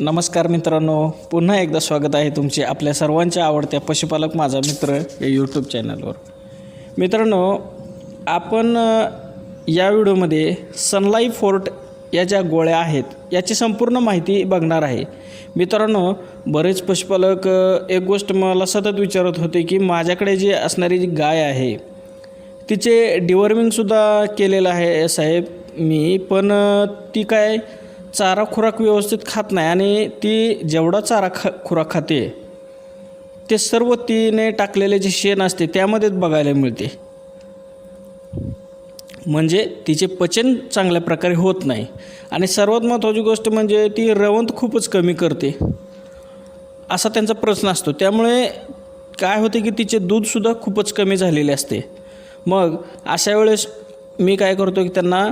नमस्कार मित्रांनो पुन्हा एकदा स्वागत आहे तुमचे आपल्या सर्वांच्या आवडत्या पशुपालक माझा मित्र या यूट्यूब चॅनलवर मित्रांनो आपण या व्हिडिओमध्ये सनलाईफ फोर्ट या ज्या गोळ्या आहेत याची संपूर्ण माहिती बघणार आहे. मित्रांनो बरेच पशुपालक एक गोष्ट मला सतत विचारत होते की माझ्याकडे जी असणारी जी गाय आहे तिचे डिवर्मिंगसुद्धा केलेलं आहे साहेब. मी पण ती काय चारा खुराक व्यवस्थित खात नाही आणि ती जेवढा चारा खा खुराक खाते ते सर्व तिने टाकलेले जे शेण असते त्यामध्येच बघायला मिळते. म्हणजे तिचे पचन चांगल्या प्रकारे होत नाही. आणि सर्वात महत्त्वाची गोष्ट म्हणजे ती रवंत खूपच कमी करते. असा त्यांचा प्रश्न असतो. त्यामुळे काय होते की तिचे दूधसुद्धा खूपच कमी झालेले असते. मग अशा वेळेस मी काय करतो की त्यांना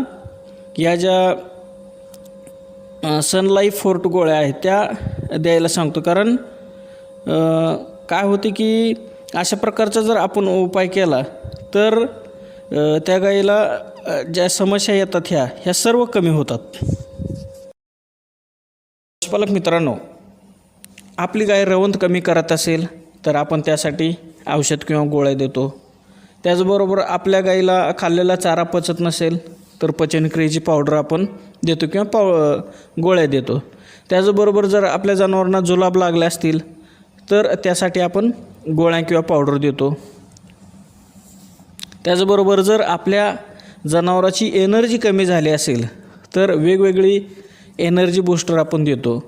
या ज्या सनलाईफ फोर्ट गोळ्या आहेत त्या द्यायला सांगतो. कारण काय होते की अशा प्रकारचा जर आपण उपाय केला तर त्या गाईला ज्या समस्या येतात ह्या ह्या सर्व कमी होतात. पशुपालक मित्रांनो आपली गाय रवंत कमी करत असेल तर आपण त्यासाठी औषध किंवा गोळ्या देतो. त्याचबरोबर आपल्या गाईला खाल्लेला चारा पचत नसेल तर पचनक्रियेची पावडर आपण देतो किंवा पाव गोळ्या देतो. त्याचबरोबर जर आपल्या जनावरांना जुलाब लागले असतील तर त्यासाठी आपण गोळ्या किंवा पावडर देतो. त्याचबरोबर जर आपल्या जनावराची एनर्जी कमी झाली असेल तर वेगवेगळी एनर्जी बूस्टर आपण देतो.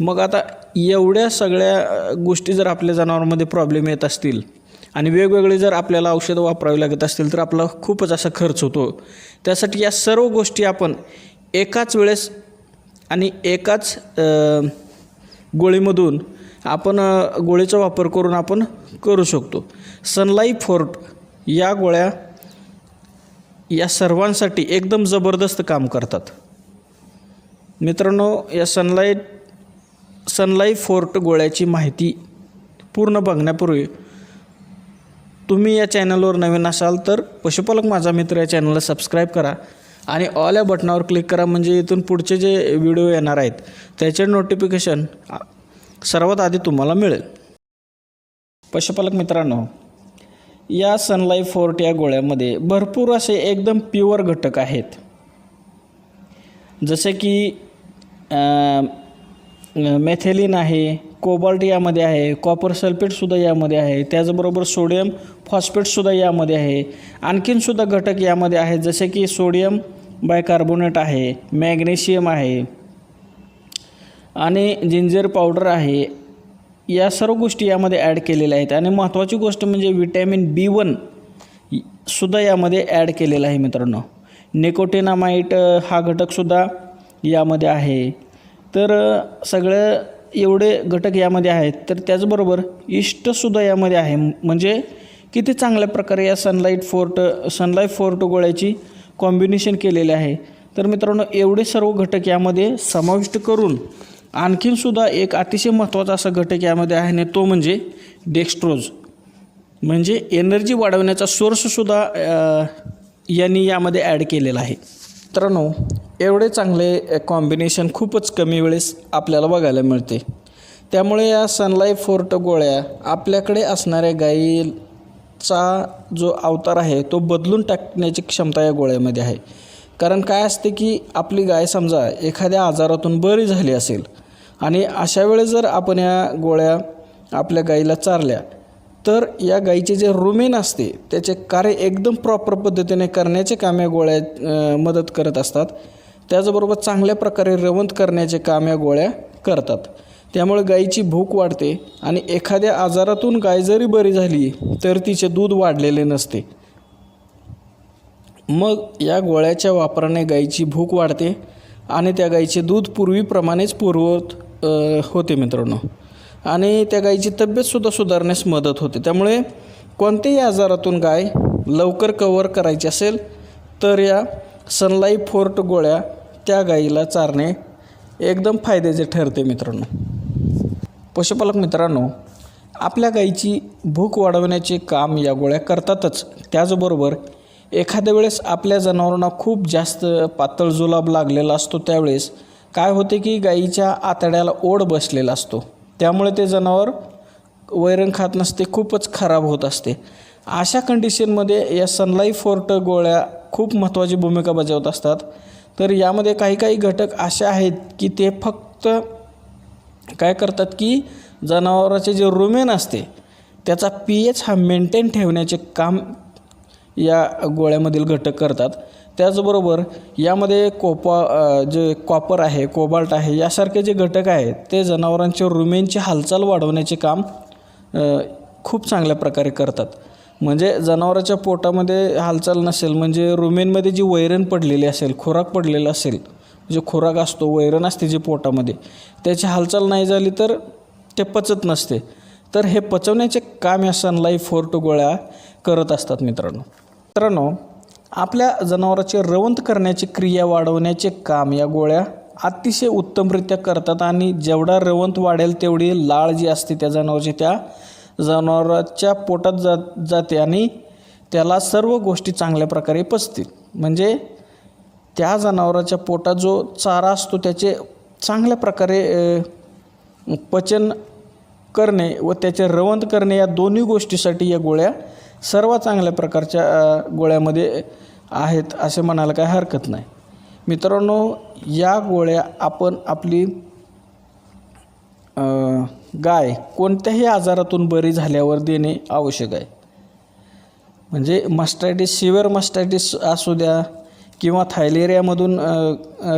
मग आता एवढ्या सगळ्या गोष्टी जर आपल्या जनावरांमध्ये प्रॉब्लेम येत असतील आणि वेगवेगळे जर आपल्याला औषधं वापरावी लागत असतील तर आपला खूपच असा खर्च होतो. त्यासाठी या सर्व गोष्टी आपण एकाच वेळेस आणि एकाच गोळीमधून आपण गोळीचा वापर करून आपण करू शकतो. सनलाई फोर्ट या गोळ्या या सर्वांसाठी एकदम जबरदस्त काम करतात. मित्रांनो या सनलाईट सनलाई फोर्ट गोळ्याची माहिती पूर्ण बघण्यापूर्वी तुम्ही या चॅनलवर नवीन असाल तर पशुपालक माझा मित्र या चॅनलला सबस्क्राईब करा आणि ऑल या बटनावर क्लिक करा म्हणजे इथून पुढचे जे व्हिडिओ येणार आहेत त्याचे नोटिफिकेशन सर्वात आधी तुम्हाला मिळेल. पशुपालक मित्रांनो या सनलाईफ फोर्ट या गोळ्यामध्ये भरपूर असे एकदम प्युअर घटक आहेत. जसे की मेथेलिन आहे कोबाल्ट यामध्ये आहे कॉपर सल्फेटसुद्धा यामध्ये आहे त्याचबरोबर सोडियम फॉस्फेटसुद्धा यामध्ये आहे. आणखीनसुद्धा घटक यामध्ये आहेत जसे की सोडियम बायकार्बोनेट आहे मॅग्नेशियम आहे आणि जिंजर पावडर आहे. या सर्व गोष्टी यामध्ये ॲड केलेल्या आहेत. आणि महत्त्वाची गोष्ट म्हणजे विटॅमिन बी वन सुद्धा यामध्ये ॲड केलेला आहे मित्रांनो. निकोटिनामाइट हा घटकसुद्धा यामध्ये आहे. तर सगळं एवढे घटक यामध्ये आहेत. तर त्याचबरोबर इष्टसुद्धा यामध्ये आहे. म्हणजे किती चांगल्या प्रकारे या सनलाईट फोर्ट सनलाईट फोर्ट गोळ्याची कॉम्बिनेशन केलेले आहे? तर मित्रांनो एवढे सर्व घटक यामध्ये समाविष्ट करून आणखीनसुद्धा एक अतिशय महत्त्वाचा असा घटक यामध्ये आहे आणि तो म्हणजे डेक्स्ट्रोज म्हणजे एनर्जी वाढवण्याचा सोर्ससुद्धा यांनी यामध्ये ॲड केलेला आहे. मित्रांनो एवढे चांगले कॉम्बिनेशन खूपच कमी वेळेस आपल्याला बघायला मिळते. त्यामुळे या सनलाईफ फोर्ट गोळ्या आपल्याकडे असणाऱ्या चा जो अवतार आहे तो बदलून टाकण्याची क्षमता या गोळ्यामध्ये आहे. कारण काय असते की आपली गाय समजा एखाद्या आजारातून बरी झाली असेल आणि अशा वेळेस जर आपण या गोळ्या आपल्या गाईला चारल्या तर या गाईचे जे रुमेन असते त्याचे कार्य एकदम प्रॉपर पद्धतीने करण्याचे काम या गोळ्या मदत करत असतात. त्याचबरोबर चांगल्या प्रकारे रवंत करण्याचे काम या गोळ्या करतात. त्यामुळे गाईची भूक वाढते आणि एखाद्या आजारातून गाय जरी बरी झाली तर तिचे दूध वाढलेले नसते. मग या गोळ्याच्या वापराने गाईची भूक वाढते आणि त्या गाईचे दूध पूर्वीप्रमाणेच पूर्वत होते मित्रांनो. आणि त्या गाईची तब्येतसुद्धा सुधारण्यास मदत होते. त्यामुळे कोणत्याही आजारातून गाय लवकर कवर करायची असेल तर या सनलाईफ फोर्ट गोळ्या त्या गाईला चारणे एकदम फायद्याचे ठरते मित्रांनो. पशुपालक मित्रांनो आपल्या गाईची भूक वाढवण्याचे काम या गोळ्या करतातच. त्याचबरोबर एखाद्या वेळेस आपल्या जनावरांना खूप जास्त पातळ जुलाब लागलेला असतो त्यावेळेस काय होते की गाईच्या आतड्याला ओढ बसलेला असतो. त्यामुळे ते जनावर वैरण खात नसते खूपच खराब होत असते. अशा कंडिशनमध्ये या सनलाईफ फोर्ट गोळ्या खूप महत्त्वाची भूमिका बजावत असतात. तर यामध्ये काही काही घटक असे आहेत की ते फक्त काय करतात की जनावराचे जे रुमेन असते त्याचा पी एच हा मेंटेन ठेवण्याचे काम या गोळ्यामधील घटक करतात. त्याचबरोबर यामध्ये कोपा जे कॉपर आहे कोबाल्ट आहे यासारखे जे घटक आहेत ते जनावरांच्या रुमेनची हालचाल वाढवण्याचे काम खूप चांगल्या प्रकारे करतात. म्हणजे जनावराच्या पोटामध्ये हालचाल नसेल म्हणजे रुमेनमध्ये जी वैरण पडलेली असेल खुराक पडलेला असेल जे खुराक असतो वैरण असते जी पोटामध्ये त्याची हालचाल नाही झाली तर ते पचत नसते. तर हे पचवण्याचे काम या सनलाईफ फोर्ट गोळ्या करत असतात मित्रांनो. मित्रांनो आपल्या जनावराचे रवंत करण्याची क्रिया वाढवण्याचे काम या गोळ्या अतिशय उत्तमरित्या करतात आणि जेवढा रवंत वाढेल तेवढी लाळ जी असते त्या जनावराची त्या जनावराच्या पोटात जात जाते आणि त्याला सर्व गोष्टी चांगल्या प्रकारे पचतील. म्हणजे त्या जनावराच्या पोटात जो चारा असतो त्याचे चांगल्या प्रकारे पचन करणे व त्याचे रवंत करणे या दोन्ही गोष्टीसाठी या गोळ्या सर्व चांगल्या प्रकारच्या गोळ्यामध्ये आहेत असे म्हणायला काही हरकत नाही. मित्रांनो या गोळ्या आपण आपली गाय कोणत्याही आजारातून बरी झाल्यावर देणे आवश्यक आहे. म्हणजे मस्टायटिस सिव्हिअर मस्टायटिस असू द्या किंवा थायलेरियामधून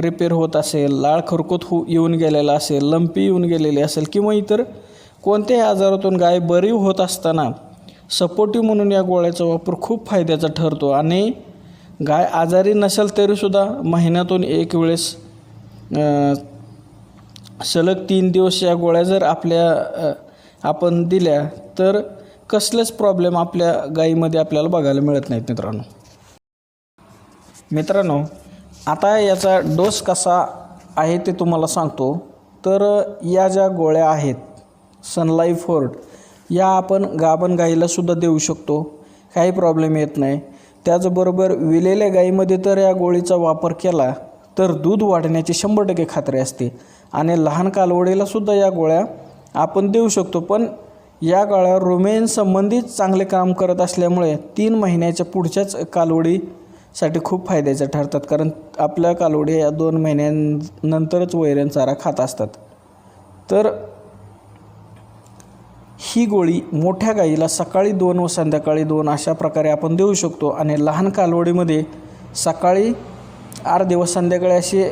रिपेअर होत असेल लाळ खरकूत हो येऊन गेलेला असेल लंपी येऊन गेलेली असेल किंवा इतर कोणत्याही आजारातून गाय बरी होत असताना सपोर्टिव्ह म्हणून या गोळ्याचा वापर खूप फायद्याचा ठरतो. आणि गाय आजारी नसेल तरीसुद्धा महिन्यातून एक वेळेस सलग तीन दिवस या गोळ्या जर आपल्या आपण दिल्या तर कसलेच प्रॉब्लेम आपल्या गायीमध्ये आपल्याला बघायला मिळत नाहीत मित्रांनो. मित्रांनो आता याचा डोस कसा आहे ते तुम्हाला सांगतो. तर या ज्या गोळ्या आहेत सनलाईफ फोर्ट या आपण गाभण गाईलासुद्धा देऊ शकतो. काही प्रॉब्लेम येत नाही. त्याचबरोबर विलेल्या गाईमध्ये तर या गोळीचा वापर केला तर दूध वाढण्याची शंभर टक्के खात्री असते. आणि लहान कालवडीलासुद्धा या गोळ्या आपण देऊ शकतो. पण या गोळ्या रुमेन संबंधित चांगले काम करत असल्यामुळे तीन महिन्याच्या पुढच्याच कालवडी साठी खूप फायद्याचं ठरतात. कारण आपल्या कालवडी या दोन महिन्यांनंतरच वैरण चारा खात असतात. तर ही गोळी मोठ्या गाईला सकाळी दोन व संध्याकाळी दोन अशा प्रकारे आपण देऊ शकतो. आणि लहान कालवडीमध्ये सकाळी आठ दिवस संध्याकाळी असे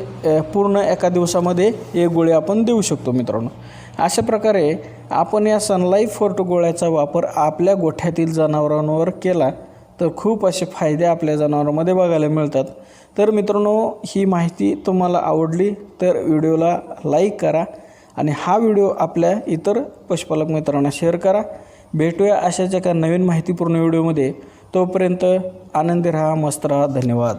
पूर्ण एका दिवसामध्ये एक गोळी आपण देऊ शकतो मित्रांनो. अशा प्रकारे आपण या सनलाईफ फोर्ट गोळ्याचा वापर आपल्या गोठ्यातील जनावरांवर केला. तर खूप असे फायदे आपल्या जनावरांमध्ये बघायला मिळतात. तर मित्रांनो ही माहिती तुम्हाला आवडली तर व्हिडिओला लाईक करा आणि हा व्हिडिओ आपल्या इतर पशुपालक मित्रांना शेअर करा. भेटूया अशाच एका नवीन माहितीपूर्ण व्हिडिओमध्ये. तोपर्यंत आनंदी राहा मस्त राहा. धन्यवाद.